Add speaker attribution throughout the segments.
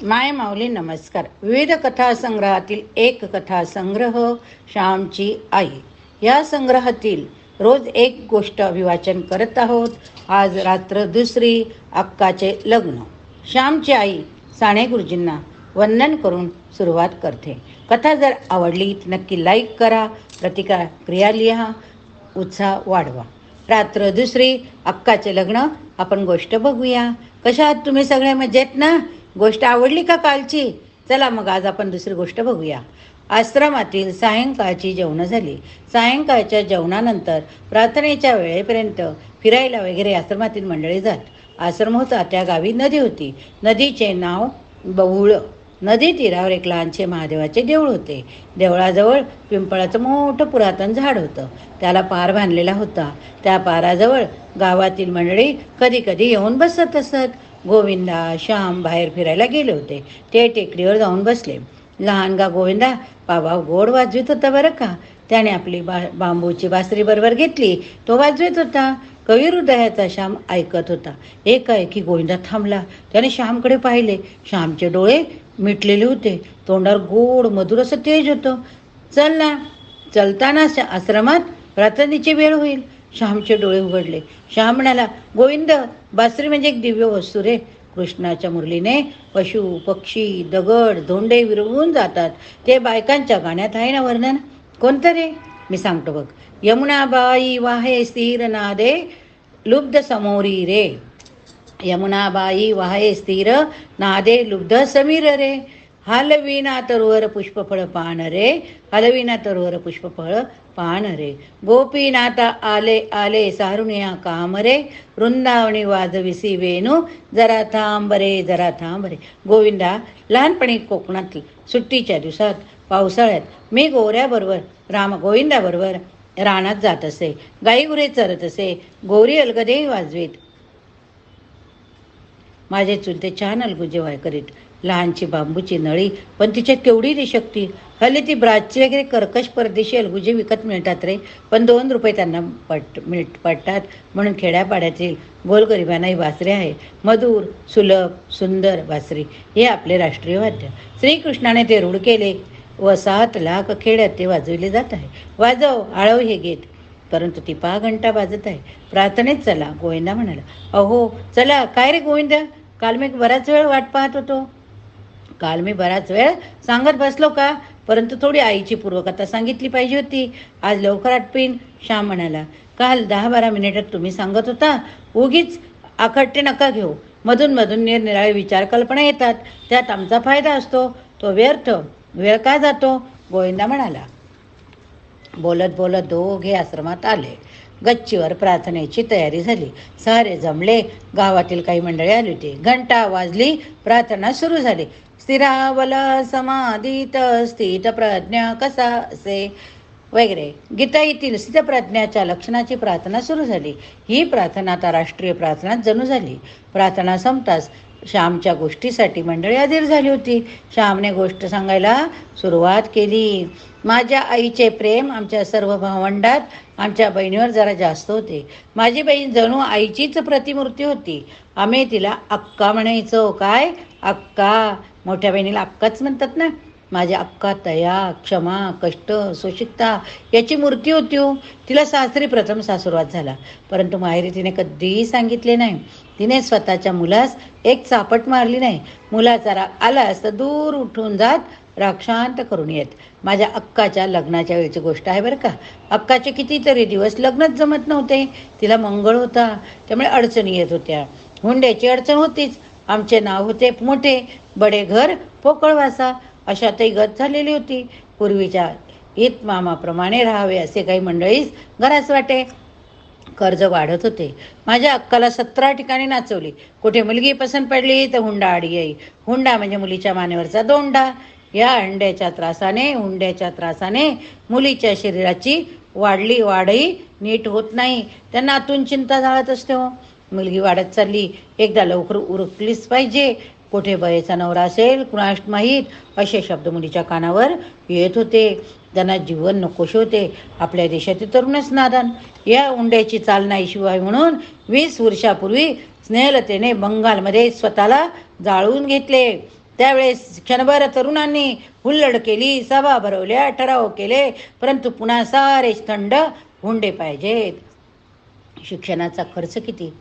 Speaker 1: माय माऊली नमस्कार. विविध कथा संग्रहातील एक कथा संग्रह श्यामची आई. या संग्रहातील रोज एक गोष्ट अभिवाचन करत आहोत. आज रात्र दुसरी अक्काचे लग्न. श्यामची आई साने गुरुजींना वंदन करून सुरुवात करते. कथा जर आवडली तर नक्की लाईक करा प्रतिकार क्रिया लिहा उत्साह वाढवा. रात्र दुसरी अक्काचे लग्न. आपण गोष्ट बघूया. कशा आहात तुम्ही सगळे? मजेत ना? गोष्ट आवडली का कालची? चला मग आज आपण दुसरी गोष्ट बघूया. आश्रमातील सायंकाळची जेवणं झाली. सायंकाळच्या जेवणानंतर प्रार्थनेच्या वेळेपर्यंत फिरायला वगैरे आश्रमातील मंडळी जात. आश्रम होता त्या गावी नदी होती. नदीचे नाव बहुळ नदी तीरावर एक लहानसे महादेवाचे देऊळ होते. देवळाजवळ पिंपळाचं मोठं पुरातन झाड होतं. त्याला पार बांधलेला होता. त्या पाराजवळ गावातील मंडळी कधी कधी येऊन बसत असत. गोविंदा श्याम बाहेर फिरायला गेले होते. ते टेकडीवर जाऊन बसले. लहानगा गोविंदा बाबा गोड वाजवीत होता बरं का? त्याने आपली बा बांबूची बासरी बरोबर घेतली. तो वाजवीत होता. कवी हृदयाचा श्याम ऐकत होता. एकाएकी गोविंदा थांबला. त्याने श्यामकडे पाहिले. श्यामचे डोळे मिटलेले होते. तोंडावर गोड मधुर असं तेज होतं. चल ना. चलताना श- आश्रमात. प्रार्थनेची वेळ होईल. श्यामचे डोळे उघडले. श्याम म्हणाला गोविंद बासरी म्हणजे एक दिव्य वस्तू रे. कृष्णाच्या मुरलीने पशु पक्षी दगड धोंडे विरवून जातात. ते बायकांच्या गाण्यात आहे ना वर्णन? कोणतं रे? मी सांगतो बघ. यमुनाबाई वाहे स्थिर नादे लुब्ध समोरी रे. यमुनाबाई वाहे स्थिर नादे लुब्ध समीर रे. हलविना तरुवर पुष्पफळ पान रे. हलविना तरुवर पुष्पफळ पान रे गोपीनाथ आले आले सारुण्या काम रे वाजविसी वेणू जरा थांब रे जरा थांब रे गोविंदा लहानपणी कोकणात सुट्टीच्या दिवसात पावसाळ्यात मी गोऱ्याबरोबर राम गोविंदाबरोबर रानात जात असे गाईगुरे चरत असे गोरी अलगदेही वाजवीत माझे चुलते छान अलगुजे वाय करीत लहानची बांबूची नळी पण तिच्यात केवढी ती शक्ती? हल्ली ती ब्राजची वगैरे कर्कश परदेशी अलगुजे विकत मिळतात रे. पण दोन रुपये त्यांना पट मिळत पडतात. म्हणून खेड्यापाड्यातील गोलगरिबांना ही बासरी आहे. मधुर सुलभ सुंदर बासरी हे आपले राष्ट्रीय वाद्य. श्रीकृष्णाने ते रूढ केले. व सात लाख खेड्यात ते वाजविले जात आहे. वाजव आळव हे गीत. परंतु ती पहा घंटा वाजत आहे. प्रार्थनेत चला गोविंदा म्हणाला. अहो चला काय रे गोविंदा? काल मी बराच वेळ वाट पाहत होतो. काल मी बराच वेळ सांगत बसलो का? परंतु थोडी आईची पूर्वकथा सांगितली पाहिजे होती. आज लवकर आटपीन श्याम म्हणाला काल दहा बारा मिनिटात तुम्ही सांगत होता उगीच आखट्टे नका घेऊ. मधून मधून निरनिराळे विचार कल्पना येतात. त्यात आमचा फायदा असतो. तो व्यर्थ. वेळ का जातो? गोविंदा म्हणाला. बोलत बोलत दोघे आश्रमात आले. गच्चीवर प्रार्थनेची तयारी झाली. सारे जमले. गावातील काही मंडळी आली होती. घंटा वाजली. प्रार्थना सुरू झाली. स्थिरावला समाधीत स्थितप्रज्ञा कसा असे? वगैरे. गीता येथील स्थितप्रज्ञाच्या लक्षणाची प्रार्थना सुरू झाली. ही प्रार्थना आता राष्ट्रीय प्रार्थना जणू झाली. प्रार्थना संपताच श्यामच्या गोष्टीसाठी मंडळी अधीर झाली होती. श्यामने गोष्ट सांगायला सुरुवात केली. माझ्या आईचे प्रेम आमच्या सर्व भावंडात आमच्या बहिणीवर जरा जास्त होते. माझी बहीण जणू आईचीच प्रतिमूर्ती होती. आम्ही तिला अक्का म्हणायचो. काय? अक्का? मोठ्या बहिणीला अक्काच म्हणतात ना. माझ्या अक्का तया क्षमा कष्ट सुशिकता याची मूर्ती होती हो. तिला सासरी प्रथम सासुरवात झाला. परंतु माहेरी तिने कधीही सांगितले नाही. तिने स्वतःच्या मुलास एक चापट मारली नाही. मुलाचा राग आलास तर दूर उठून जात राग शांत करून येत. माझ्या अक्काच्या लग्नाच्या वेळची गोष्ट आहे बरं का. अक्काचे कितीतरी दिवस लग्नच जमत नव्हते. तिला मंगळ होता. त्यामुळे अडचणी येत होत्या. हुंड्याची अडचण होतीच. आमचे नाव होते मोठे. बडे घर पोकळवासा. अशातही गत झालेली होती. पूर्वीच्या ईत मामाप्रमाणे राहावे असे काही मंडळीच घरास वाटे कर्ज वाढत होते. माझ्या अक्काला सतरा ठिकाणी नाचवली. कुठे मुलगी पसंत पडली तर हुंडा आडी येई. हुंडा म्हणजे मुलीच्या मानेवरचा दोंडा. या अंड्याच्या त्रासाने हुंड्याच्या त्रासाने मुलीच्या शरीराची वाढली वाढही नीट होत नाही. त्यांना आतून चिंता जाळत असते हो. मुलगी वाढत चालली एकदा लवकर उरकलीच पाहिजे. कोठे बयेचा नवरा असेल कुणास माहीत असे शब्द मुलीच्या कानावर येत होते. त्यांना जीवन नकोशे होते. आपल्या देशातील तरुणच नादान. या उंड्याची चाल नाही शिवाय म्हणून वीस वर्षापूर्वी स्नेहलतेने बंगालमध्ये स्वतःला जाळून घेतले. त्यावेळेस क्षणभर तरुणांनी हुल्लड केली सभा भरवल्या ठराव केले परंतु पुन्हा सारे थंड हुंडे पाहिजेत. शिक्षणाचा खर्च किती?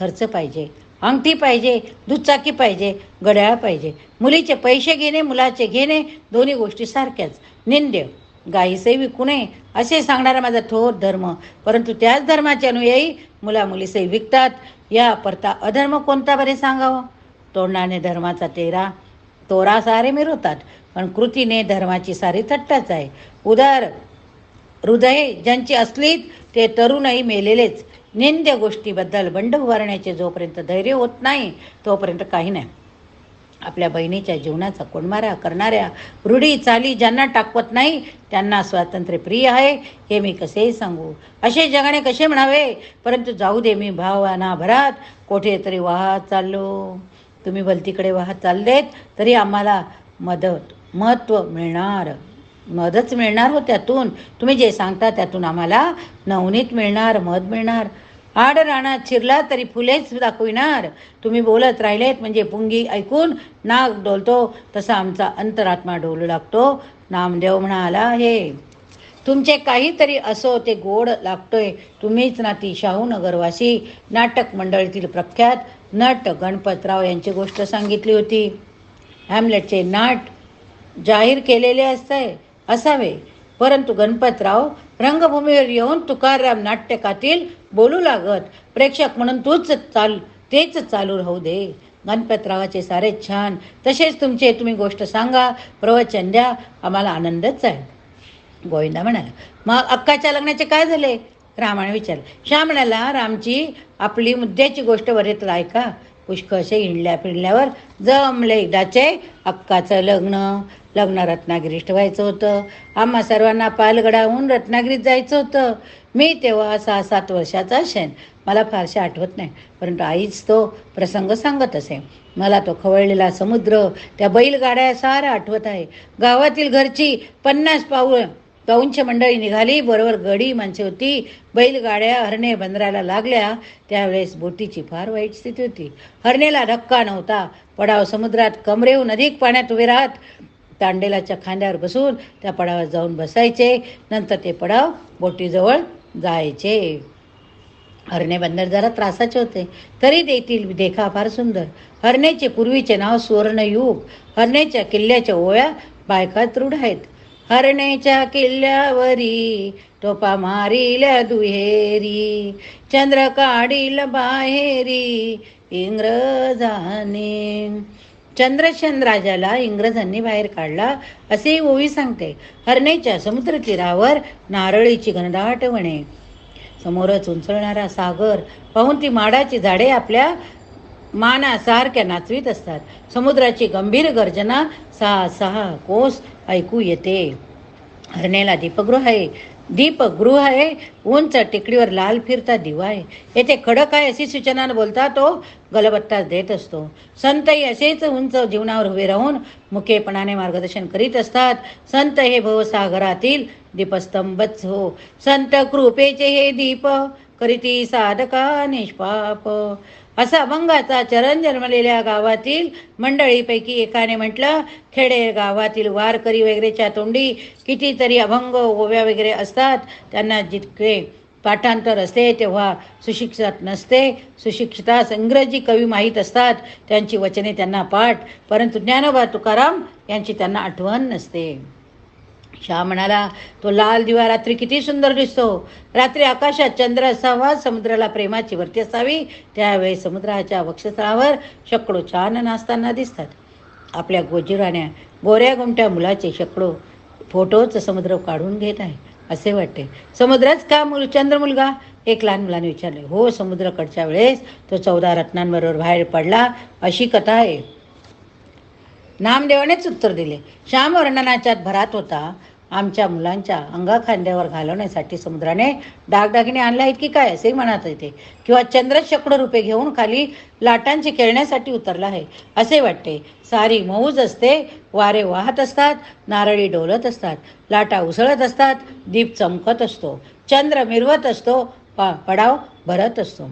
Speaker 1: खर्च पाहिजे. अंगठी पाहिजे दुचाकी पाहिजे घड्याळ पाहिजे. मुलीचे पैसे घेणे मुलाचे घेणे दोन्ही गोष्टी सारख्याच. निंद्य. गाईसही विकू नये असे सांगणारा माझा थोर धर्म. परंतु त्याच धर्माचे अनुयायी मुला मुलीसे विकतात. या परता अधर्म कोणता बरे सांगावं? तोंडाने धर्माचा तेरा तोरा सारे मिरवतात. पण कृतीने धर्माची सारी थट्टाच आहे. उदार हृदय ज्यांची असलीत ते तरुणही मेलेलेच. निंद्य गोष्टीबद्दल बंड उभारण्याचे जोपर्यंत धैर्य होत नाही तोपर्यंत काही नाही. आपल्या बहिणीच्या जीवनाचा कोंडमारा करणाऱ्या रूढी चाली ज्यांना टाकवत नाही त्यांना स्वातंत्र्य प्रिय आहे हे मी कसेही सांगू. असे जगाने कसे म्हणावे? परंतु जाऊ दे मी भावना भरात कुठेतरी वाहत चाललो. तुम्ही भलतीकडे वाहत चाललेत तरी आम्हाला मदत महत्त्व मिळणार. मदच मिळणार हो त्यातून. तुम्ही जे सांगता त्यातून आम्हाला नवनीत मिळणार मध मिळणार. आड राणा शिरला तरी फुलेच दाखविणार. तुम्ही बोलत राहिलेत म्हणजे पुंगी ऐकून नाग डोलतो तसा आमचा अंतरात्मा डोलू लागतो. नामदेव म्हणाला हे तुमचे काहीतरी असो ते गोड लागतोय. तुम्हीच नाती शाहू शाहूनगरवासी नाटक मंडळीतील प्रख्यात नट गणपतराव यांची गोष्ट सांगितली होती. हॅमलेटचे नाट जाहीर केलेले असते असावे. परंतु गणपतराव रंगभूमीवर येऊन तुकाराम नाट्यकातील बोलू लागत. प्रेक्षक म्हणून तूच चाल तेच चालू राहू दे. गणपतरावाचे सारे छान. तसेच तुमचे तुम्ही गोष्ट सांगा. प्रवचन द्या. आम्हाला आनंदच आहे. गोविंदा म्हणाला मग अक्काच्या लग्नाचे काय झाले? रामाने विचारलं श्याम म्हणाला रामची आपली मुद्द्याची गोष्ट वरेत ऐका पुष्कळसे हिंडल्या फिरल्यावर जमले एकदाचे अक्काचं लग्न. लग्न रत्नागिरीत व्हायचं होतं. आम्हा सर्वांना पालगडाहून रत्नागिरीत जायचं होतं. मी तेव्हा सहा सात वर्षाचा असेन. मला फारसे आठवत नाही. परंतु आईच तो प्रसंग सांगत असे. मला तो खवळलेला समुद्र त्या बैलगाड्या सारा आठवत आहे. गावातील घरची पन्नास पाऊळ पाऊंच मंडळी निघाली. बरोबर गडी माणसे होती. बैलगाड्या हरणे बंदराला लागल्या. त्यावेळेस बोटीची फार वाईट स्थिती होती. हरणेला धक्का नव्हता. पडाव समुद्रात कमरेहून अधिक पाण्यात उभे राहत. तांडेलाच्या खांद्यावर बसून त्या पडावात जाऊन बसायचे. नंतर ते पडाव बोटीजवळ जायचे. हरणे बंदर जरा त्रासाचे होते. तरी देतील देखा फार सुंदर. हरणेचे पूर्वीचे नाव सुवर्णयुग. हरणेच्या किल्ल्याच्या ओळ्या बायका तृढ आहेत. हरणेच्या किल्ल्यावरी टोपा मारील दुहेरी. चंद्र काढील बाहेरी इंग्रजाने. चंद्रशन राजाला इंग्रजांनी बाहेर काढला. असे ओवी सांगते. हरणेच्या समुद्र तीरावर नारळीची घनदाट वणे. समोरच उंचळणारा सागर पाहून ती माडाची झाडे आपल्या मानासारख्या नाचवीत असतात. समुद्राची गंभीर गर्जना सहा सहा कोस ऐकू येते. हरणेला दीपगृह आहे. दीपगृह आहे उंच टेकडीवर लाल फिरता दिवा आहे. येथे खडक आहे अशी सूचना बोलता तो गलबत्ताच देत असतो. संतही असेच उंच जीवनावर उभे राहून मुकेपणाने मार्गदर्शन करीत असतात. संत हे भवसागरातील दीपस्तंभच हो. संत कृपेचे हे दीप करीती साधका निष्पाप. असा अभंगाचा चरण जन्मलेल्या गावातील मंडळीपैकी एकाने म्हटलं खेडे गावातील वारकरी वगैरेच्या तोंडी कितीतरी अभंग ओव्या वगैरे असतात. त्यांना जितके पाठांतर असते तेव्हा सुशिक्षित नसते. सुशिक्षितास इंग्रजी कवी माहीत असतात. त्यांची वचने त्यांना पाठ. परंतु ज्ञानोबा तुकाराम यांची त्यांना आठवण नसते. श्याम म्हणाला तो लाल दिवा रात्री किती सुंदर दिसतो. रात्री आकाशात चंद्र असावा समुद्राला प्रेमाची वरती असावी. त्यावेळी समुद्राच्या वक्षस्थळावर शकडो छान नाचताना दिसतात. आपल्या गोजीराण्या गोऱ्या गुमट्या मुलाचे शकडो फोटोच समुद्र काढून घेत आहे. असे वाटते. समुद्रच का मुल चंद्र मुलगा एक लहान मुलाने विचारले. हो समुद्रकडच्या वेळेस तो चौदा रत्नांबरोबर बाहेर पडला. अशी कथा आहे. नामदेवानेच उत्तर दिले. श्याम वर्णनाच्यात भरात होता. आमच्या मुलांच्या अंगाखांद्यावर घालवण्यासाठी समुद्राने डागडागिने आणला आहेत की काय असे म्हणत येते. किंवा चंद्र शेकडो रुपये घेऊन खाली लाटांची खेळण्यासाठी उतरला आहे. असे वाटते सारी मौज असते वारे वाहत असतात नारळी डोलत असतात लाटा उसळत असतात दीप चमकत असतो चंद्र मिरवत असतो पा पडाव भरत असतो.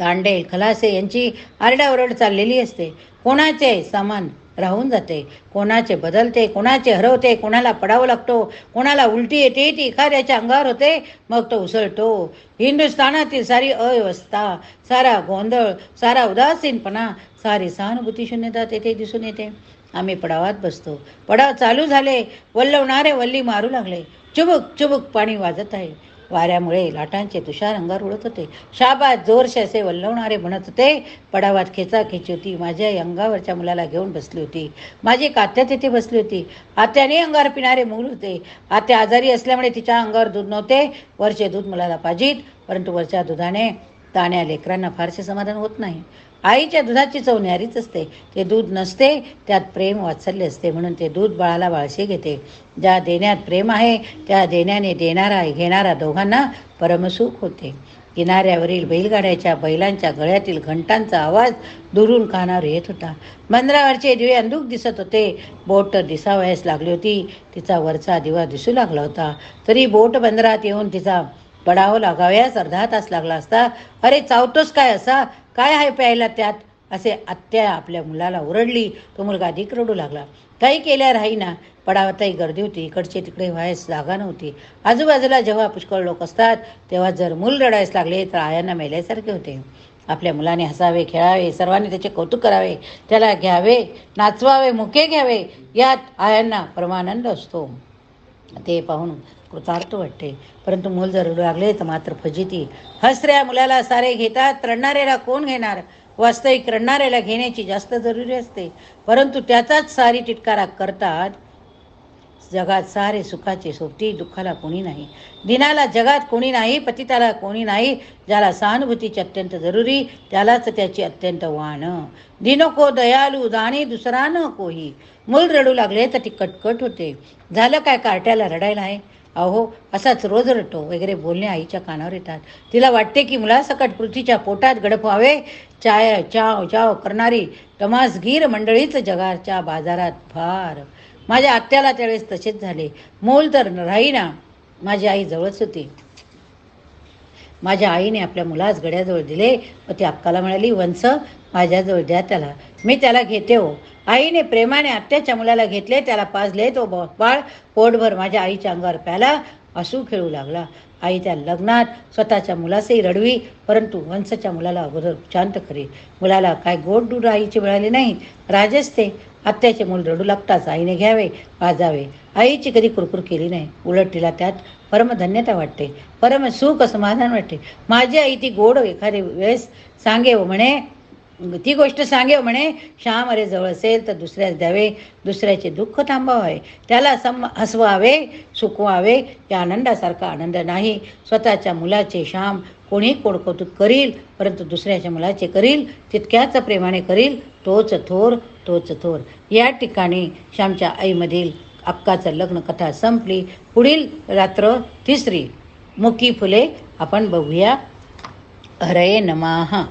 Speaker 1: तांडे खलासे यांची आरडाओरड चाललेली असते. कोणाचे सामान राहून जाते. कोणाचे बदलते कोणाचे हरवते कोणाला पडावं लागतो कोणाला उलटी येते ती एखाद्याच्या अंगावर होते मग तो उसळतो. हिंदुस्थानातील सारी अव्यवस्था सारा गोंधळ सारा उदासीनपणा सारी सहानुभूती शून्यता तेथे दिसून येते. आम्ही पडावात बसतो. पडाव चालू झाले वल्लवणारे वल्ली मारू लागले. चुबुक चुबुक पाणी वाजत आहे. वाऱ्यामुळे लाटांचे तुषार अंगावर उडत होते. शाबात जोरशे असे वल्लवणारे म्हणत होते. पडावात खेचा खेची होती. माझ्या अंगावरच्या मुलाला घेऊन बसली होती. माझी कात्या तिथे बसली होती. आत्याने अंगावर पिणारे मूल होते. आत्या आजारी असल्यामुळे तिच्या अंगावर दूध नव्हते. वरचे दूध मुलाला पाजीत परंतु वरच्या दुधाने ताण्या लेकरांना फारसे समाधान होत नाही. आईच्या दुधाची चव न्यारीच असते. ते दूध नसते त्यात प्रेम वात्सल्य असते. म्हणून ते दूध बाळाला बाळशी घेते. ज्या देण्यात प्रेम आहे त्या देण्याने देणारा घेणारा दोघांना परमसुख होते. किनाऱ्यावरील बैलगाड्याच्या बैलांच्या गळ्यातील घंटांचा आवाज दुरून कानावर येत होता. बंदरावरचे दिवे अंदूक दिसत होते. बोट दिसावयास लागली होती. तिचा वरचा दिवा दिसू लागला होता. तरी बोट बंदरात येऊन तिचा पडाव लागाव्यास अर्धा तास लागला असता. अरे चावतोस काय असा? काय आहे प्यायला त्यात? असे आत्या आपल्या मुलाला ओरडली. तो मुलगा अधिक रडू लागला. काही केल्या राहीना. पडावताही गर्दी होती. इकडचे तिकडे व्हायस जागा नव्हती. आजूबाजूला जेव्हा पुष्कळ लोक असतात तेव्हा जर मूल रडायस लागले तर आयांना मेल्यासारखे होते. आपल्या मुलाने हसावे खेळावे सर्वांनी त्याचे कौतुक करावे. त्याला घ्यावे नाचवावे मुके घ्यावे. यात आयांना परमानंद असतो. ते पाहून कृतार्थ वाटते. परंतु मूल जर रडू लागले तर मात्र फजिती. हसऱ्या मुलाला सारे घेतात रडणाऱ्याला कोण घेणार? वास्तविक रडणाऱ्याला घेण्याची जास्त जरुरी असते. परंतु त्याचाच सारी टिटकारा करतात जगात सारे सुखाचे सोबती दुःखाला कोणी नाही. दिनाला जगात कोणी नाही पतिताला कोणी नाही ज्याला सहानुभूतीची अत्यंत जरुरी त्यालाच त्याची अत्यंत वाण. दिनको दयालू दाणी दुसरा न कोही. मूल रडू लागले तर ती कटकट होते. झालं काय कार्ट्याला रडायला आहे? अहो असाच रोज रटो वगैरे बोलणे आईच्या कानावर येतात. तिला वाटते की मुलासकट पृथ्वीच्या पोटात गडपवावे. चाय चाव चाव करणारी तमासगीर मंडळीच जगाच्या बाजारात फार. माझ्या आत्याला त्यावेळेस तसेच झाले. मोल तर राहीना माझी आई जवळच होती. माझ्या आईने आपल्या मुलास गड्याजवळ दिले व ती अक्काला म्हणाली वंस माझ्याजवळ द्या त्याला. मी त्याला घेते हो. आईने प्रेमाने आत्याच्या मुलाला घेतले त्याला पाजले तो बाळ पोटभर माझ्या आईच्या अंगावर प्याला. आसू खेळू लागला. आई त्या लग्नात स्वतःच्या मुलासही रडवी परंतु वंशच्या मुलाला अगोदर शांत करी मुलाला काय गोड दूर आईचे मिळाले नाही. राजेच ते आत्याचे मूल रडू लागताच आईने घ्यावे वाजावे. आईची कधी कुरकुर केली नाही. उलट तिला त्यात परमधन्यता वाटते. परम सुख समाधान वाटते. माझी आई ती गोड एखादे वेळेस सांगे व म्हणे ती गोष्ट सांगे म्हणे श्याम अरे जवळ असेल तर दुसऱ्यास द्यावे दुसऱ्याचे दुःख थांबवावे त्याला सम हसवावे सुखवावे या आनंदासारखा आनंद नाही. स्वतःच्या मुलाचे श्याम कोणी कोण कौतुक करील परंतु दुसऱ्याच्या मुलाचे करील तितक्याच प्रेमाने करील तोच थोर तोच थोर. या ठिकाणी श्यामच्या आईमधील अक्काचं लग्न कथा संपली. पुढील रात्र तिसरी. मुकी फुले आपण बघूया. हरये नमाहा